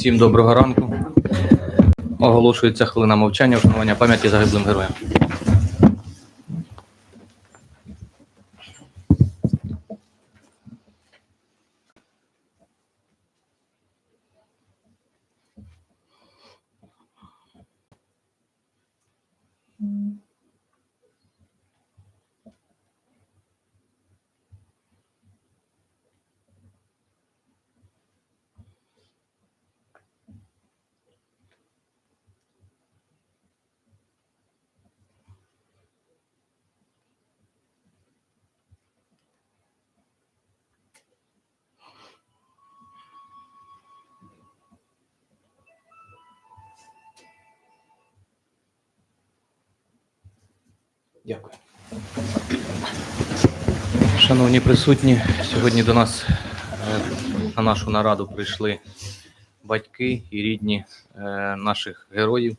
Всім доброго ранку. Оголошується хвилина мовчання вшанування пам'яті загиблим героям. Дякую. Шановні присутні, сьогодні до нас е, на нашу нараду прийшли батьки і рідні е, наших героїв,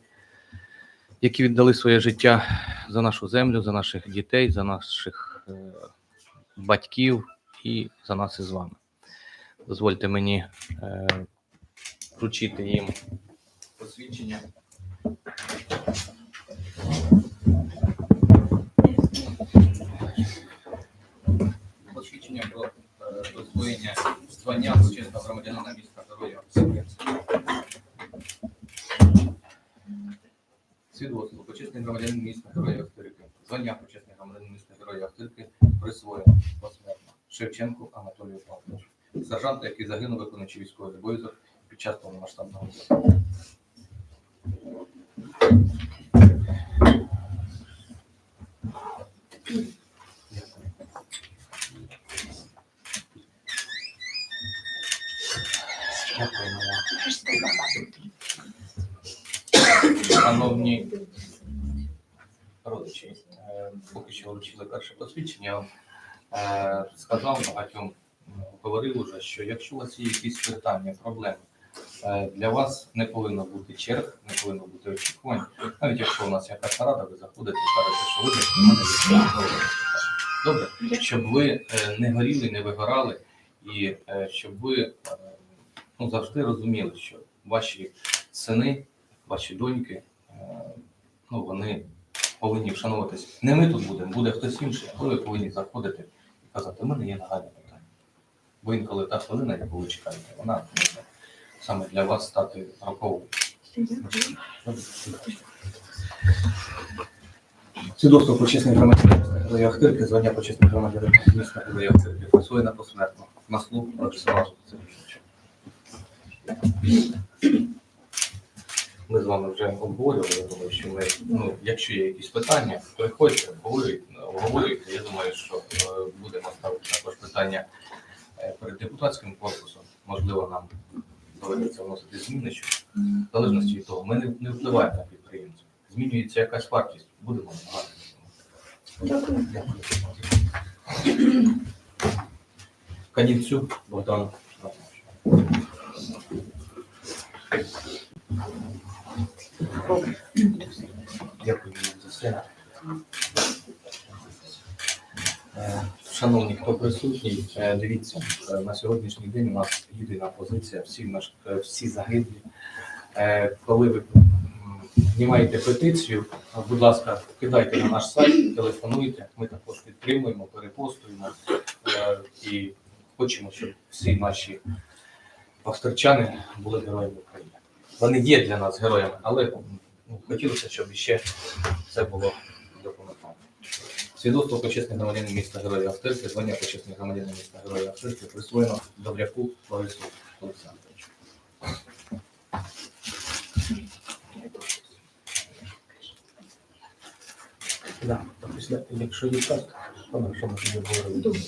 які віддали своє життя за нашу землю, за наших дітей, за наших е, батьків і за нас із вами. Дозвольте мені вручити їм посвідчення. Посвідчення про е, присвоєння звання почесного громадянина міста Героя Свідоцтво почесний громадянин міста Героя Ахтирки. Звання почесний громадянин міста Героя Ахтирки присвоєно посмертно Шевченку Анатолію Павловичу. Сержант, який загинув, виконуючи військовий обов'язок під час повномасштабного вторгнення. Дякуємо вам. Шановні родичі, е, поки що вручили перше посвідчення, е, сказав багатьом, м, говорив уже, що якщо у вас є якісь питання, проблеми, е, для вас не повинно бути черг, не повинно бути очікувань. Навіть якщо у нас якась нарада, ви заходите кажете, що ви мене відповідали. Добре, щоб ви е, не горіли, не вигорали, і е, щоб ви ну, завжди розуміли, що ваші сини, ваші доньки, ну, вони повинні вшановуватись. Не ми тут будемо, буде хтось інший, а ви повинні заходити і казати, у мене є нагальне питання. Бо інколи та хвилина, яку ви чекаєте, вона може саме для вас стати роковою. Свідоцтво почесних громадянин міста Героя Ахтирки, звання почесних громадянин міста Героя Ахтирки, присвоєно посмертно. На слух Олександр Сергійович. Ми з вами вже обговорювали, думаю, що ми, ну, якщо є якісь питання, приходьте, обговорюйте. Я думаю, що е, будемо ставити також питання перед депутатським корпусом. Можливо, нам доведеться вносити зміни, що в залежності від того, ми не, не впливаємо на підприємців. Змінюється якась вартість, будемо намагатися. Дякую. Дякую. Канівцю Богдан Дякую за все. Шановні, хто присутній, е, дивіться, е, на сьогоднішній день у нас єдина позиція, всі, е, всі загиблі. Коли ви знімаєте петицію, будь ласка, кидайте на наш сайт, телефонуйте, ми також підтримуємо, перепостуємо і хочемо, щоб всі наші австричани були героями України. Вони є для нас героями, але ну, хотілося, щоб ще це було. Свідоцтво почесних громадянин міста Героя Ахтирки, звання почесних громадянин міста Героя Ахтирки присвоєно Добряку Ларису Олександровичу. Да, після, якщо є час, то що ми тоді говорили.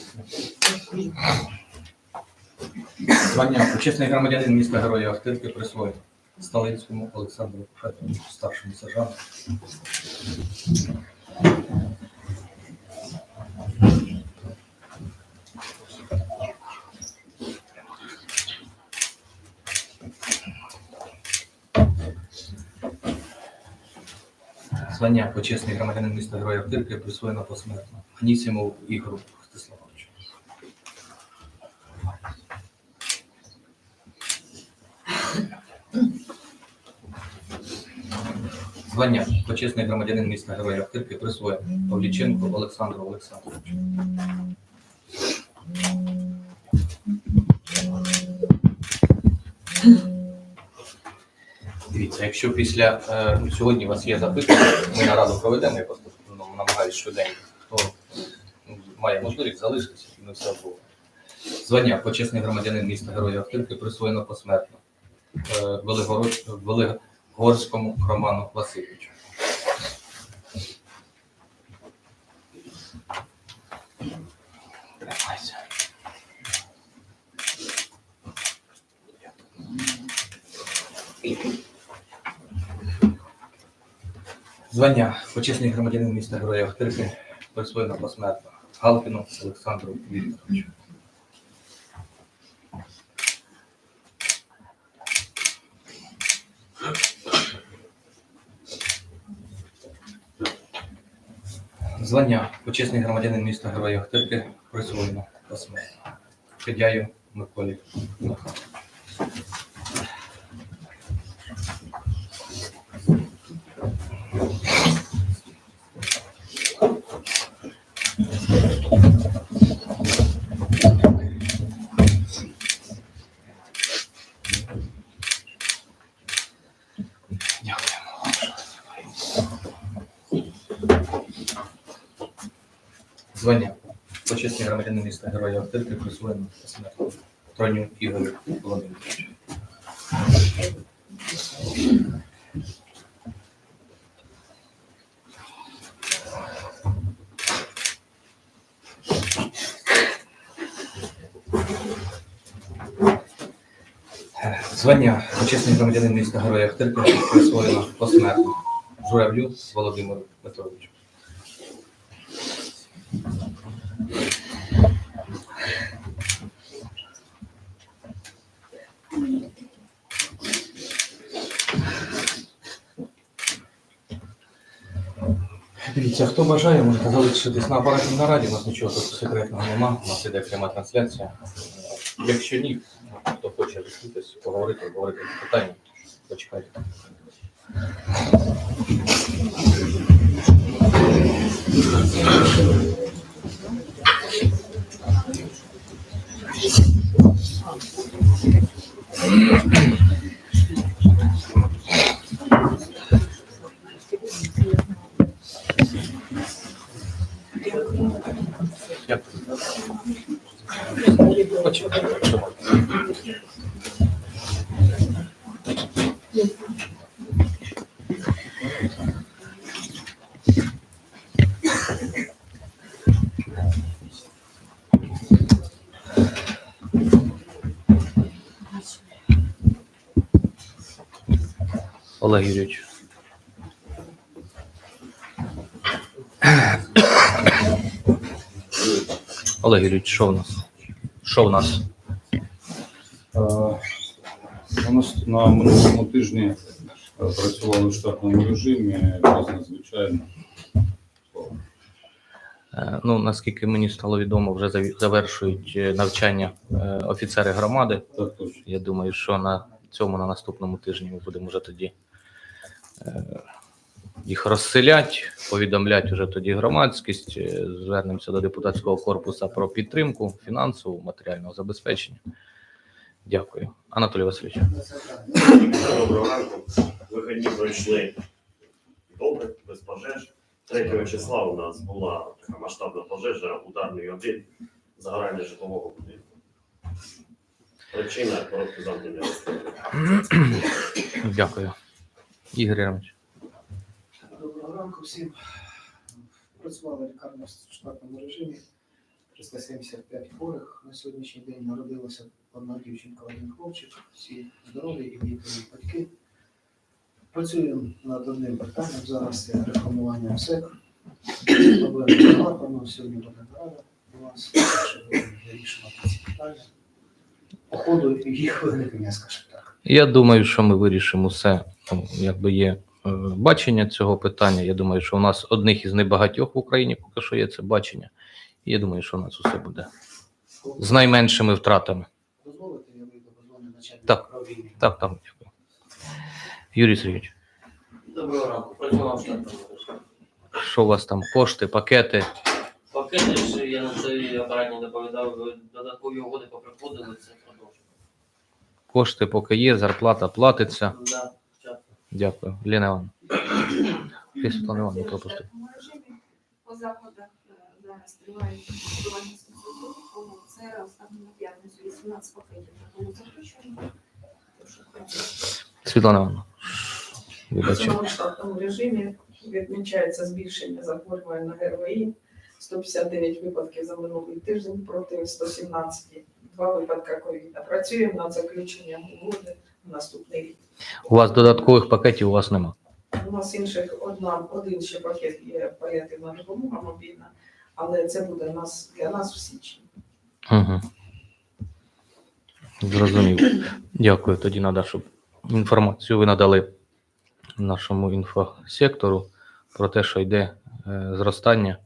Звання почесний громадянин міста Героя Ахтирки присвоєно Сталинському Олександру Федоровичу, старшому сержанту. Звання почесний громадянин міста Героя Втирки присвоєно посмертно. Анісімов Ігору Христиславовичу. Звання почесний громадянин міста Героя Втирки присвоєно Павліченко Олександру Олександровичу. Якщо після е, ну, сьогодні у вас є запитання, ми нараду проведемо, я просто ну, намагаюся швиденько, хто ну, має можливість залишитися, і ми все обговоримо. Звання почесний громадянин міста Героя Охтирки присвоєно посмертно е, Велигорському Роману Васильовичу. Тримайся. Звання почесний громадянин міста Героя Охтирки присвоєно посмертно Галкіну Олександру Вікторовичу. Звання почесний громадянин міста Героя Охтирки присвоєно посмертно Федяю Миколі Михайловичу. Дякуємо. Звання. Почесний громадянин міста Героя Присвоєно посмертно Троню Ігорю Володимировичу. Звання почесний громадянин міста Героя Охтирки присвоєно посмертно Журавлю Володимиру Петровичу. Дивіться, хто бажає, можете залишитись на апаратній нараді. У нас нічого тут секретного нема. У нас іде пряма трансляція. Якщо ні, хто хоче зустрітись, поговорити, говорити питання, почекайте. Дякую. Почекайте. Олег Юрійович. Олег Юрійович, що в нас? Що в нас? Е, У нас на минулому тижні е, працювали в штатному режимі, без надзвичайно. Е, Ну, наскільки мені стало відомо, вже завершують е, навчання е, офіцери громади. Так точно. Я думаю, що на цьому на наступному тижні ми будемо вже тоді е, їх розселять, повідомлять вже тоді громадськість. е, Звернемося до депутатського корпусу про підтримку фінансову, матеріального забезпечення. Дякую. Анатолій Васильович. Доброго ранку. Вихідні пройшли добре, без пожеж. 3 числа у нас була така масштабна пожежа, ударний один, загорання житлового будинку. Причина коротке розстрілу. Дякую. Ігор Яремович. Доброго ранку всім. Працювала лікарня в штатному режимі. 375 хворих. На сьогоднішній день народилася одна дівчинка, один хлопчик. Всі здорові і вікові батьки. Працюємо над одним питанням зараз це реформування МСЕК. Проблеми багато, але сьогодні буде нарада у вас, щоб вирішимо ці питання. По ходу їх виникнення, скажімо так. Я думаю, що ми вирішимо все, якби є е, бачення цього питання. Я думаю, що у нас одних із небагатьох в Україні поки що є це бачення. І я думаю, що у нас усе буде з найменшими втратами. Дозволите, я вийду, бо дзвонить начальник Так. управління. Так, так, дякую. Юрій Сергійович, Доброго ранку. Працював штатом. що у вас там кошти, пакети? Пакети ж я на це апаратні доповідав, додаткові угоди поприходили, це продовжує. Кошти поки є, зарплата платиться. Да. Дякую. Ліна Івановна. Ти, Світлана Івановна, пропустив. По заходах е, зараз триває підготування спецсуду, тому це останню на п'ятницю 18 пакетів. Тож, е, Світлана Івановна. В цьому штатному режимі відмічається збільшення захворювань на ГРВІ. 159 випадків за минулий тиждень проти 117. Два випадка ковіда. Працюємо над заключенням угоди наступний рік. У вас додаткових пакетів у вас нема. У нас інших одна, один ще пакет є паліативна допомога мобільна, але це буде нас для нас в січні. Угу. Зрозумів. Дякую. Тоді треба, щоб інформацію ви надали нашому інфосектору про те, що йде е, зростання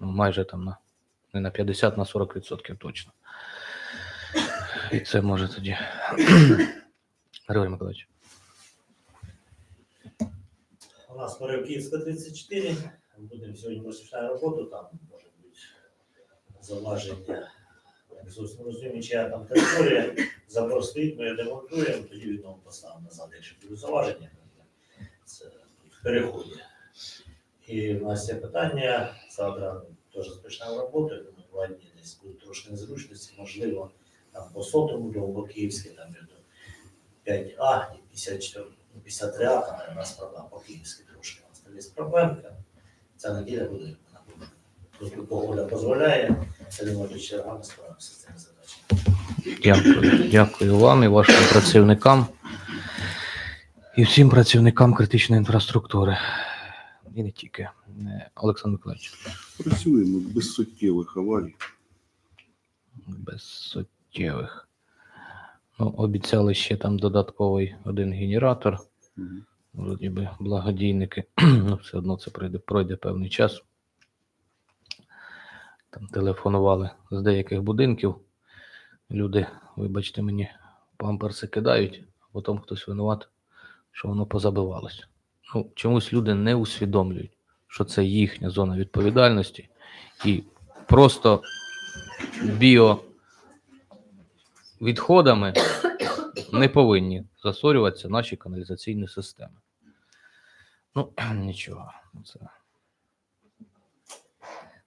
ну, майже там на не на 50, на 40% точно. І це може тоді. Григорій Миколаївич. У нас Коряківська 34. Будемо сьогодні розпочинати роботу, там може бути зауваження. Як зовсім розумію, чия там територія, забор стоїть, ми демонтуємо, тоді відомо поставимо назад, якщо будуть зауваження. Це в переході. І в нас є питання, завтра теж розпочнемо роботу, думаю, два дні десь будуть трошки незручності, можливо, там по сотому до Київській, там 5А і 54, ну, 53А, там у нас проблема по Київській трошки. У нас там є проблемка. Ця неділя буде. вона буде. Тут погода дозволяє, я думаю, що ще рано справимося з цими задачами. Дякую. Дякую вам і вашим працівникам і всім працівникам критичної інфраструктури. І не тільки. Е, Олександр Миколаївич. Працюємо без суттєвих аварій. без суттєвих. Ну, обіцяли ще там додатковий один генератор. Вроді би благодійники. ну, все одно це пройде, пройде певний час. Там телефонували з деяких будинків. Люди, вибачте мені, памперси кидають, а потім хтось винуват, що воно позабивалось. Ну, чомусь люди не усвідомлюють, що це їхня зона відповідальності, і просто біо відходами не повинні засорюватися наші каналізаційні системи. Ну, нічого. Це,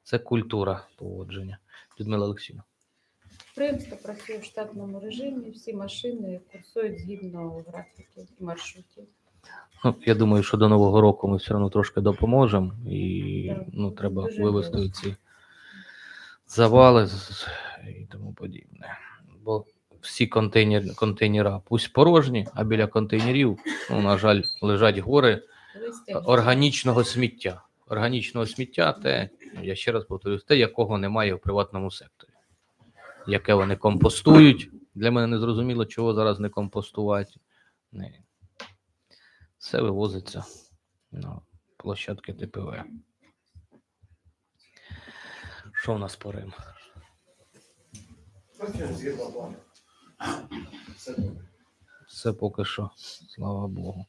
це культура поводження. Людмила Олексійовна. Підприємство працює в штатному режимі, всі машини курсують згідно графіків і маршрутів. Ну, я думаю, що до Нового року ми все одно трошки допоможемо і Так, ну, треба вивести ці завали і тому подібне. Бо всі контейнер, контейнера пусть порожні, а біля контейнерів, ну, на жаль, лежать гори органічного сміття. Органічного сміття, те, я ще раз повторюю, те, якого немає в приватному секторі. Яке вони компостують. Для мене не зрозуміло, чого зараз не компостувати. Не. Все вивозиться на площадки ТПВ. Що в нас по Рим? Все поки що, слава Богу.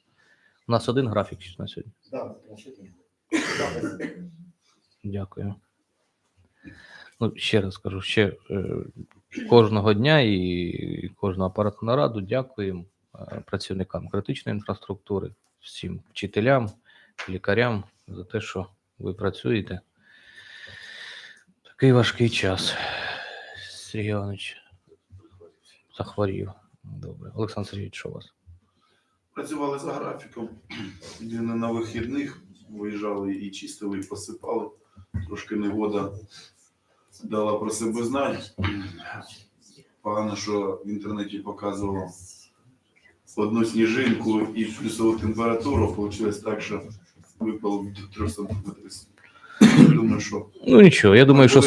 У нас один графік на сьогодні. Дякую. Ну, ще раз кажу, ще е, кожного дня і кожну апаратну нараду дякуємо е, працівникам критичної інфраструктури, всім вчителям, лікарям за те, що ви працюєте. Такий важкий час. Сергій Іванович захворів. Добре. Олександр Сергійович, що у вас? Працювали за графіком. На вихідних виїжджали і чистили, і посипали. Трошки негода дала про себе знати. Погано, що в інтернеті показувало одну сніжинку і плюсову температуру. Получилось так, що випало до 3 сантиметрів. Думаю, що Ну нічого, я думаю, що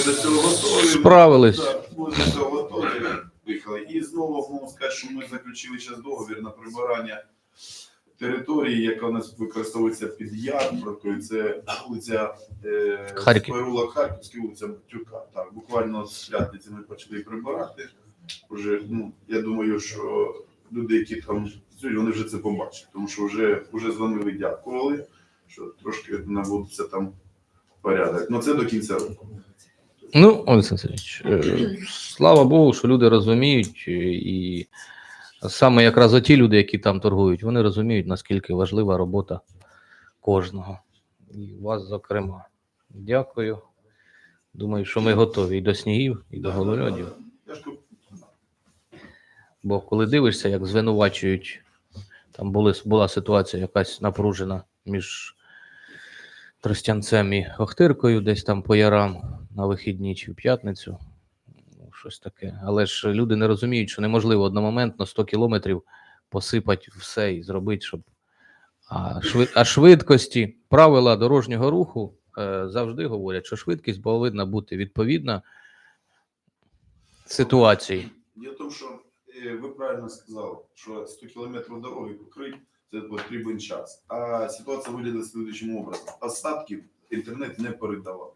справились. Так, були до цього готові. Виїхали. І знову можу сказати, що ми заключили зараз договір на прибирання території, яка у нас використовується під ярмаркою. Це вулиця е, Харків. Переулок Харківський, вулиця Батюка. Так, буквально з п'ятниці ми почали прибирати. Уже, ну, я думаю, що люди, які там працюють, вони вже це побачать, тому що вже, вже дзвонили, дякували, що трошки наводиться там порядок. Ну це до кінця року. Ну, Олександр Сергійович, е, слава Богу, що люди розуміють, е, і саме якраз оті люди, які там торгують, вони розуміють, наскільки важлива робота кожного. І вас, зокрема. Дякую. Думаю, що ми готові і до снігів, і до кажу, Бо коли дивишся, як звинувачують, там були, була ситуація якась напружена між Тростянцем і Охтиркою, десь там по ярам на вихідні чи в п'ятницю. Ну, щось таке. Але ж люди не розуміють, що неможливо одномоментно 100 кілометрів посипати все і зробити, щоб. А, швид... а швидкості, правила дорожнього руху е, завжди говорять, що швидкість повинна бути відповідна ситуації. В тому, що е, ви правильно сказали, що 100 кілометрів дороги покрити це потрібен час. А ситуація виглядає слідчим образом. Остатків інтернет не передавав.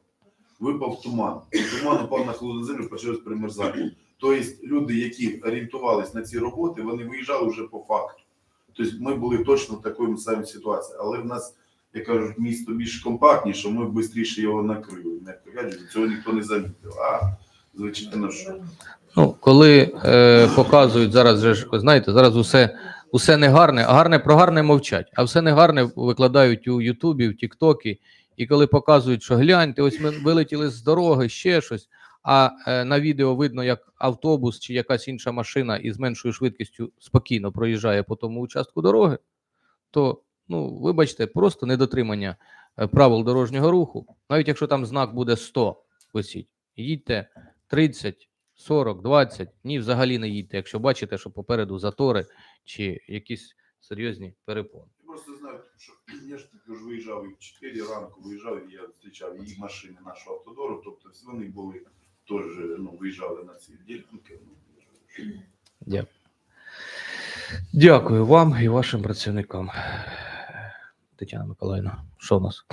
Випав туман. Туман упав на холодну землю, почалось примерзання. Тобто люди, які орієнтувалися на ці роботи, вони виїжджали вже по факту. Тобто ми були точно в такій самій ситуації. Але в нас, як кажуть, місто більш компактніше, ми швидше його накрили. Цього ніхто не замітив. А звичайно, що Ну, коли е, показують зараз, же ви знаєте, зараз усе, усе не гарне, а гарне про гарне мовчать, а все не гарне викладають у Ютубі, в Тіктокі. І коли показують, що гляньте, ось ми вилетіли з дороги, ще щось. А е, на відео видно, як автобус чи якась інша машина із меншою швидкістю спокійно проїжджає по тому участку дороги, то, ну, вибачте, просто недотримання е, правил дорожнього руху. Навіть якщо там знак буде 100 висіть, їдьте 30, 40, 20, ні, взагалі не їдьте, якщо бачите, що попереду затори чи якісь серйозні перепони. Просто знаю, що я ж також виїжджав і в 4 ранку, виїжджав, і я зустрічав і машини нашого автодору, тобто вони були теж, ну, виїжджали на ці ділянки. Ну, Дякую. Дякую вам і вашим працівникам. Тетяна Миколаївна, що у нас?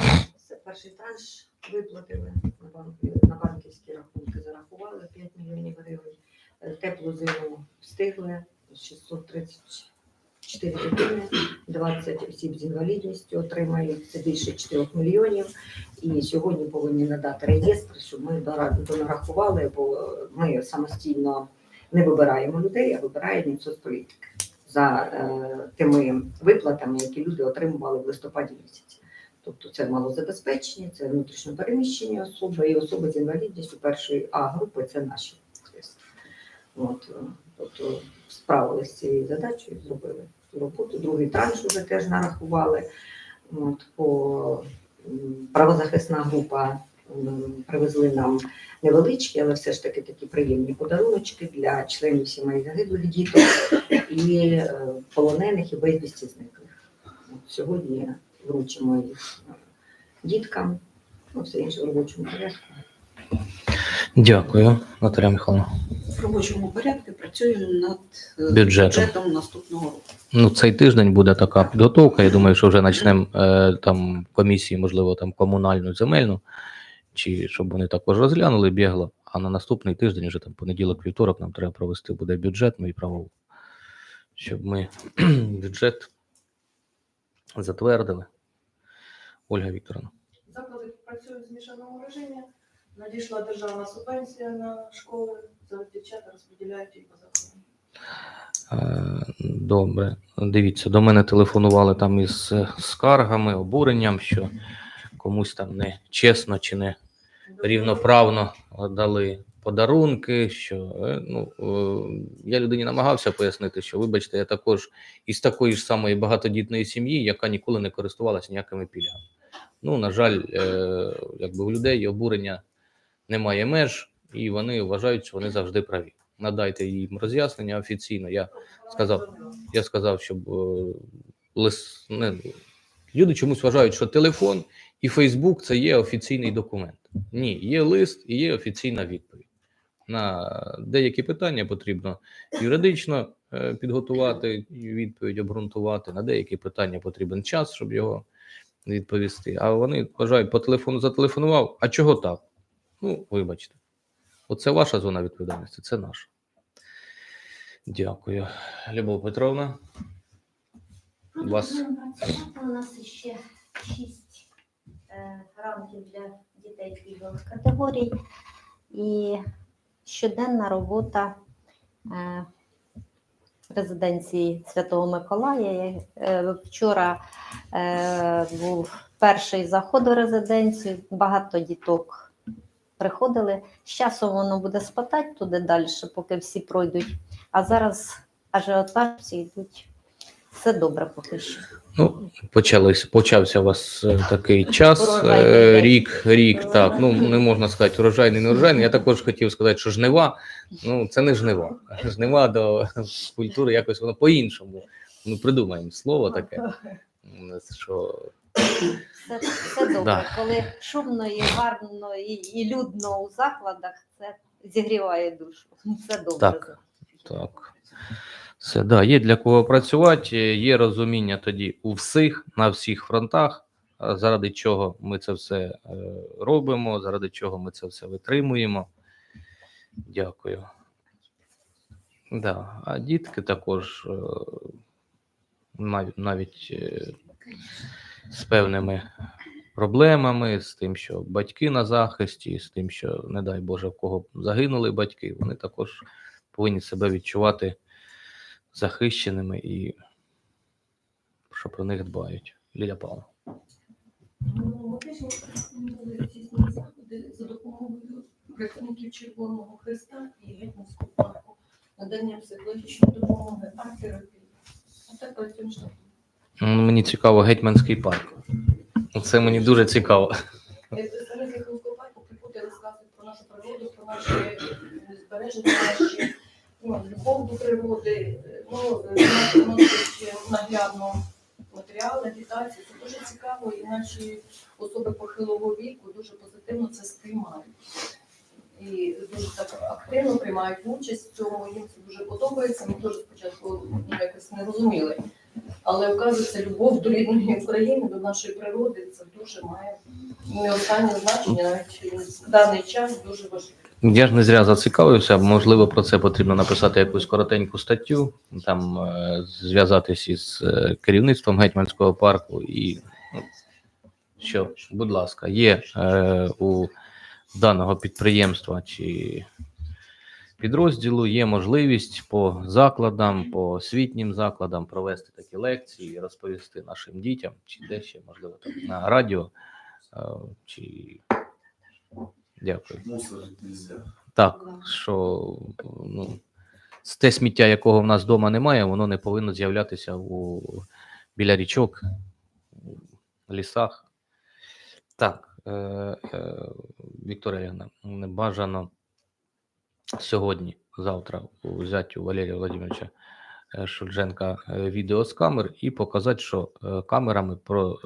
Це перший транш виплатили на, банк, на банківські рахунки, зарахували 5 мільйонів гривень. Е, Теплу зиму встигли 634 дитини, 20 осіб з інвалідністю отримають це більше 4 мільйонів. І сьогодні повинні надати реєстр, щоб ми донарахували, бо ми самостійно не вибираємо людей, а вибирає Мінсоцполітики за е, тими виплатами, які люди отримували в листопаді місяці. Тобто це малозабезпечені, це внутрішньо переміщені особи і особи з інвалідністю першої А групи це наші. От, е, тобто справилися з цією задачею, зробили роботу. Другий транш вже теж нарахували. От, по правозахисна група привезли нам невеличкі, але все ж таки такі приємні подаруночки для членів сімей загиблих діток і е, полонених і безвісті зниклих. От Сьогодні вручимо їх е, діткам, ну все інше в робочому порядку. Дякую, Наталя Михайловна. В робочому порядку працюємо над е, Бюджетом. бюджетом наступного року. Ну, цей тиждень буде така підготовка. Я думаю, що вже почнемо е, там комісії, можливо, там комунальну, земельну, чи щоб вони також розглянули бігло. А на наступний тиждень, вже там понеділок, вівторок, нам треба провести буде бюджетну і правову, щоб ми бюджет затвердили. Ольга Вікторовна. Заклади працюють в змішаному режимі. Надійшла державна субвенція на школи. Зараз дівчата розподіляють її по закону. Е, Добре, дивіться, до мене телефонували там із скаргами, обуренням, що комусь там не чесно чи не рівноправно дали подарунки. Що е, ну е, я людині намагався пояснити, що вибачте, я також із такої ж самої багатодітної сім'ї, яка ніколи не користувалася ніякими пільгами. Ну, на жаль, якби у людей обурення немає меж, і вони вважають, що вони завжди праві. Надайте їм роз'яснення офіційно. Я сказав, я сказав, щоб е, лис, не, люди чомусь вважають, що телефон і Фейсбук це є офіційний документ. Ні, є лист і є офіційна відповідь. На деякі питання потрібно юридично е, підготувати відповідь обґрунтувати. На деякі питання потрібен час, щоб його відповісти. А вони вважають, по телефону зателефонував. А чого так? Ну, вибачте. Оце ваша зона відповідальності, це наша. Дякую. Любов Петровна. У вас працювати. У нас ще шість е, ранків для дітей пільгових категорій і щоденна робота е, резиденції Святого Миколая. Е, Вчора був перший заход у резиденцію, багато діток приходили. З часом воно буде спадати туди далі, поки всі пройдуть. А зараз ажіотаж всі йдуть. Все добре поки що. Ну, почались, почався у вас е, такий час, Урожайний е, рік, рік, так. Ну не можна сказати урожайний, не урожайний. Я також хотів сказати, що жнива, ну це не жнива. Жнива до культури якось воно по-іншому. Ну, придумаємо слово таке. Що Все, все добре. Да. Коли шумно і гарно і, і людно у закладах, це зігріває душу. Все добре. Так. так. Все, да, є для кого працювати, є розуміння тоді у всіх, на всіх фронтах, заради чого ми це все е, робимо, заради чого ми це все витримуємо. Дякую. Да, а дітки також е, навіть, навіть е, з певними проблемами, з тим, що батьки на захисті, з тим, що, не дай Боже, в кого загинули батьки, вони також повинні себе відчувати захищеними і що про них дбають. Ліля Павловна. Заходи за допомогою представників Червоного Христа і Гетьманського парку, надання психологічної допомоги, арт-терапії. А так працюємо штатом. Ну, Мені цікаво гетьманський парк. Це мені дуже цікаво. Представник Гетьманського парку приходить розказують про нашу природу, про наші збереження, наші любов до природи. Ну, наглядно матеріали, агітації. Це дуже цікаво, і наші особи похилого віку дуже позитивно це сприймають. І дуже так активно приймають участь в цьому, їм це дуже подобається. Ми теж спочатку ну, якось не розуміли. Але оказується, любов до рідної України, до нашої природи, це дуже має не останнє значення, навіть в даний час дуже важливо. Я ж не зря зацікавився. Можливо, про це потрібно написати якусь коротеньку статтю, там е, зв'язатись із е, керівництвом гетьманського парку. І ну, що, будь ласка, є е, у даного підприємства чи підрозділу є можливість по закладам, по освітнім закладам провести такі лекції, розповісти нашим дітям, чи де ще, можливо, там на радіо, е, чи дякую. Так, що ну, те сміття, якого в нас вдома немає, воно не повинно з'являтися у, біля річок, в лісах. Так, е, е, Вікторія не бажано сьогодні, завтра взяти у Валерія Владимировича е, Шульженка е, відео з камер і показати, що е, камерами про,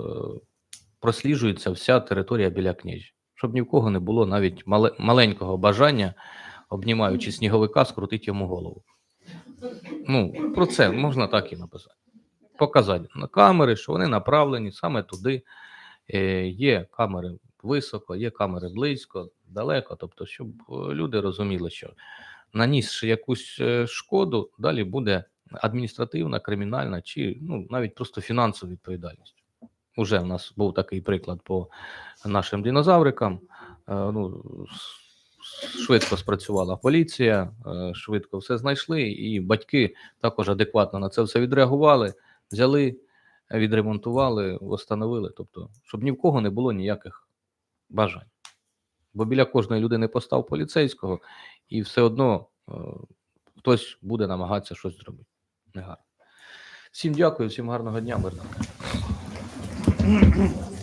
просліджується вся територія біля книжі, щоб ні в кого не було навіть мале, маленького бажання, обнімаючи сніговика, скрутити йому голову. Ну, про це можна так і написати. Показати на камери, що вони направлені саме туди. Е, Є камери високо, є камери близько, далеко. Тобто, щоб е, люди розуміли, що нанісши якусь е, шкоду, далі буде адміністративна, кримінальна чи ну, навіть просто фінансова відповідальність. Уже в нас був такий приклад по нашим динозаврикам. Е, Ну, швидко спрацювала поліція, швидко все знайшли, і батьки також адекватно на це все відреагували, взяли, відремонтували, встановили. Тобто, щоб ні в кого не було ніяких бажань. Бо біля кожної людини постав поліцейського, і все одно е, хтось буде намагатися щось зробити. Негарно. Всім дякую, всім гарного дня, мирного. Thank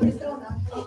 Петровна,